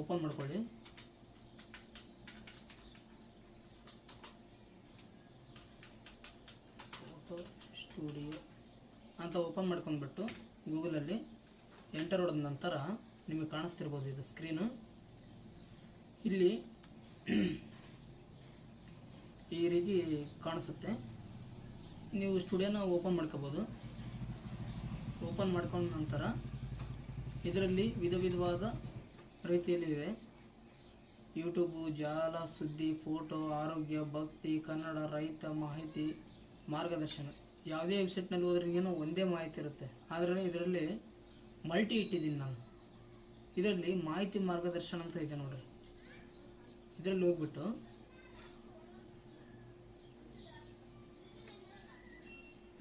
Open ಮಾಡ್ಕೊಳ್ಳಿ. Photo studio ಅಂತ open ಮಾಡ್ಕೊಂಡ್ಬಿಟ್ಟು ಗೂಗಲಲ್ಲಿ ಎಂಟರ್ ಹೊಡೆದ ನಂತರ ನಿಮಗೆ ಕಾಣಿಸ್ತಿರ್ಬೋದು ಇದು ಸ್ಕ್ರೀನು ಇಲ್ಲಿ ಈ ರೀತಿ ಕಾಣಿಸುತ್ತೆ. ನೀವು ಸ್ಟುಡಿಯೋನ ಓಪನ್ ಮಾಡ್ಕೋಬೋದು. ಓಪನ್ ಮಾಡ್ಕೊಂಡ ನಂತರ ಇದರಲ್ಲಿ ವಿಧ ವಿಧವಾದ ರೀತಿಯಲ್ಲಿದೆ. ಯೂಟ್ಯೂಬು, ಜಾಲ, ಸುದ್ದಿ, ಫೋಟೋ, ಆರೋಗ್ಯ, ಭಕ್ತಿ, ಕನ್ನಡ, ರೈತ, ಮಾಹಿತಿ, ಮಾರ್ಗದರ್ಶನ. ಯಾವುದೇ ವೆಬ್ಸೈಟ್ನಲ್ಲಿ ಹೋದ್ರಿಗೇನೋ ಒಂದೇ ಮಾಹಿತಿ ಇರುತ್ತೆ. ಆದರೆ ಇದರಲ್ಲಿ ಮಲ್ಟಿ ಇಟ್ಟಿದ್ದೀನಿ ನಾನು. ಇದರಲ್ಲಿ ಮಾಹಿತಿ ಮಾರ್ಗದರ್ಶನ ಅಂತ ಇದೆ ನೋಡ್ರಿ. ಇದರಲ್ಲಿ ಹೋಗ್ಬಿಟ್ಟು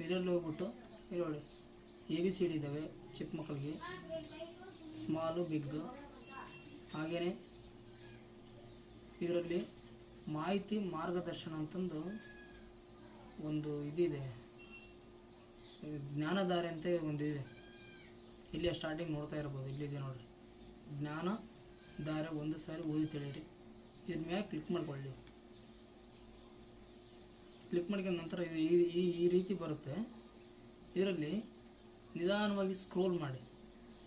ಇದರಲ್ಲಿ ಹೋಗ್ಬಿಟ್ಟು ಇಲ್ಲಿ ನೋಡಿ ಎ ಬಿ ಸಿ ಡಿ ಇದ್ದಾವೆ ಚಿಕ್ಕ ಮಕ್ಕಳಿಗೆ. Small, big. ಹಾಗೆಯೇ ಇದರಲ್ಲಿ ಮಾಹಿತಿ ಮಾರ್ಗದರ್ಶನ ಅಂತಂದು ಒಂದು ಇದಿದೆ. ಜ್ಞಾನಧಾರೆ ಅಂತ ಒಂದು ಇದೆ. ಇಲ್ಲಿ ಸ್ಟಾರ್ಟಿಂಗ್ ನೋಡ್ತಾ ಇರ್ಬೋದು, ಇಲ್ಲಿದೆ ನೋಡಿರಿ. ಜ್ಞಾನ ದಾರೆ ಒಂದು ಸಾರಿ ಓದಿ ತಿಳಿಯಿರಿ. ಇದ್ರ ಮ್ಯಾಗೆ ಕ್ಲಿಕ್ ಮಾಡ್ಕೊಳ್ಳಿ. ಕ್ಲಿಕ್ ಮಾಡ್ಕೊಂಡ ನಂತರ ಈ- ಈ ರೀತಿ ಬರುತ್ತೆ. ಇದರಲ್ಲಿ ನಿಧಾನವಾಗಿ ಸ್ಕ್ರೋಲ್ ಮಾಡಿ.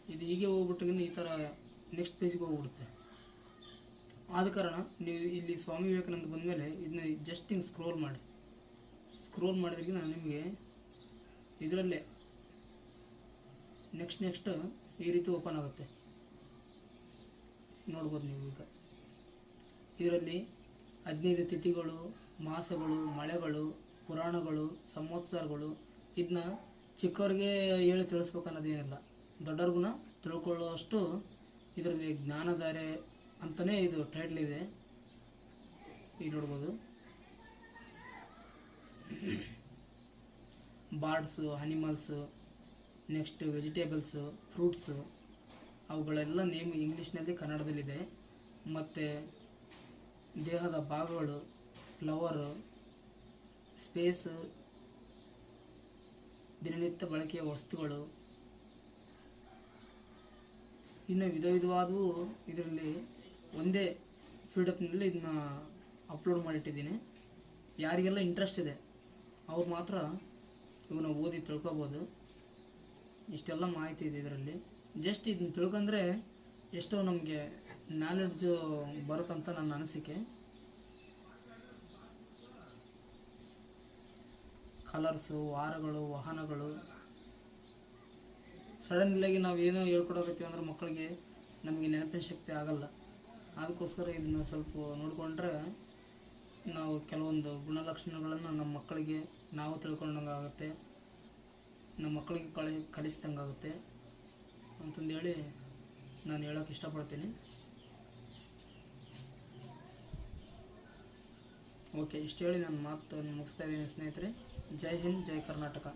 ಇದು ಹೀಗೆ ಹೋಗ್ಬಿಟ್ಟು ಈ ಥರ ನೆಕ್ಸ್ಟ್ ಪೇಜ್ಗೆ ಹೋಗ್ಬಿಡುತ್ತೆ. ಆದ ಕಾರಣ ನೀವು ಇಲ್ಲಿ ಸ್ವಾಮಿ ವಿವೇಕಾನಂದ ಬಂದಮೇಲೆ ಇದನ್ನ ಜಸ್ಟ್ ಹಿಂಗೆ ಸ್ಕ್ರೋಲ್ ಮಾಡಿ. ಸ್ಕ್ರೋಲ್ ಮಾಡಿದ್ರಿಗೆ ನಿಮಗೆ ಇದರಲ್ಲೇ ನೆಕ್ಸ್ಟ್ ನೆಕ್ಸ್ಟ್ ಈ ರೀತಿ ಓಪನ್ ಆಗುತ್ತೆ. ನೋಡ್ಬೋದು ನೀವು ಈಗ. ಇದರಲ್ಲಿ ಹದಿನೈದು ತಿಥಿಗಳು, ಮಾಸಗಳು, ಮಳೆಗಳು, ಪುರಾಣಗಳು, ಸಂವತ್ಸರಗಳು, ಇದನ್ನ ಚಿಕ್ಕವ್ರಿಗೆ ಹೇಳಿ ತಿಳಿಸ್ಬೇಕು ಅನ್ನೋದೇನಿಲ್ಲ. ದೊಡ್ಡವ್ರಿಗೂ ತಿಳ್ಕೊಳ್ಳುವಷ್ಟು ಇದರಲ್ಲಿ ಜ್ಞಾನಧಾರೆ ಅಂತಲೇ ಇದು ಟೈಟ್ಲ್ ಇದೆ. ಇಲ್ಲಿ ನೋಡ್ಬೋದು. Birds animals next vegetables fruits ಅವುಗಳೆಲ್ಲ name ಇಂಗ್ಲೀಷ್ನಲ್ಲಿ ಕನ್ನಡದಲ್ಲಿದೆ. ಮತ್ತು ದೇಹದ ಭಾಗಗಳು ಫ್ಲವರು ಸ್ಪೇಸು ದಿನನಿತ್ಯ ಬಳಕೆಯ ವಸ್ತುಗಳು ಇನ್ನು ವಿಧ ವಿಧವಾದವು ಇದರಲ್ಲಿ ಒಂದೇ ಫೀಡಪ್ನಲ್ಲಿ ಇದನ್ನ ಅಪ್ಲೋಡ್ ಮಾಡಿಟ್ಟಿದ್ದೀನಿ. ಯಾರಿಗೆಲ್ಲ ಇಂಟ್ರೆಸ್ಟ್ ಇದೆ, ಅವ್ರು ಮಾತ್ರ ಇವನ್ನ ಓದಿ ತಿಳ್ಕೊಬೋದು. ಇಷ್ಟೆಲ್ಲ ಮಾಹಿತಿ ಇದೆ ಇದರಲ್ಲಿ. ಜಸ್ಟ್ ಇದನ್ನ ತಿಳ್ಕೊಂಡ್ರೆ ಎಷ್ಟೋ ನಮಗೆ ನಾಲೆಡ್ಜು ಬರುತ್ತಂತ ನನ್ನ ಅನಿಸಿಕೆ. ಕಲರ್ಸು ವಾರಗಳು, ವಾಹನಗಳು ಸಡನ್ಲಾಗಿ ನಾವು ಏನೋ ಹೇಳ್ಕೊಡೋಕತ್ತೀವಿ ಅಂದ್ರೆ ಮಕ್ಕಳಿಗೆ ನಮಗೆ ನೆನಪಿನ ಶಕ್ತಿ ಆಗಲ್ಲ. ಅದಕ್ಕೋಸ್ಕರ ಇದನ್ನ ಸ್ವಲ್ಪ ನೋಡಿಕೊಂಡ್ರೆ ನಾವು ಕೆಲವೊಂದು ಗುಣಲಕ್ಷಣಗಳನ್ನು ನಮ್ಮ ಮಕ್ಕಳಿಗೆ ನಾವು ತಿಳ್ಕೊಂಡಂಗೆ ಆಗುತ್ತೆ. ನಮ್ಮ ಮಕ್ಕಳಿಗೆ ಕಳಿ, ಕಲಿಸ್ದಂಗೆ ಆಗುತ್ತೆ. ಅಂತಂದು ಹೇಳಿ ನಾನು ಹೇಳೋಕೆ ಇಷ್ಟಪಡ್ತೀನಿ. ಓಕೆ, ಇಷ್ಟು ಹೇಳಿ ನಾನು ಮಾತು ಮುಗಿಸ್ತಾ ಇದ್ದೀನಿ ಸ್ನೇಹಿತರೆ. ಜೈ ಹಿಂದ್, ಜೈ ಕರ್ನಾಟಕ.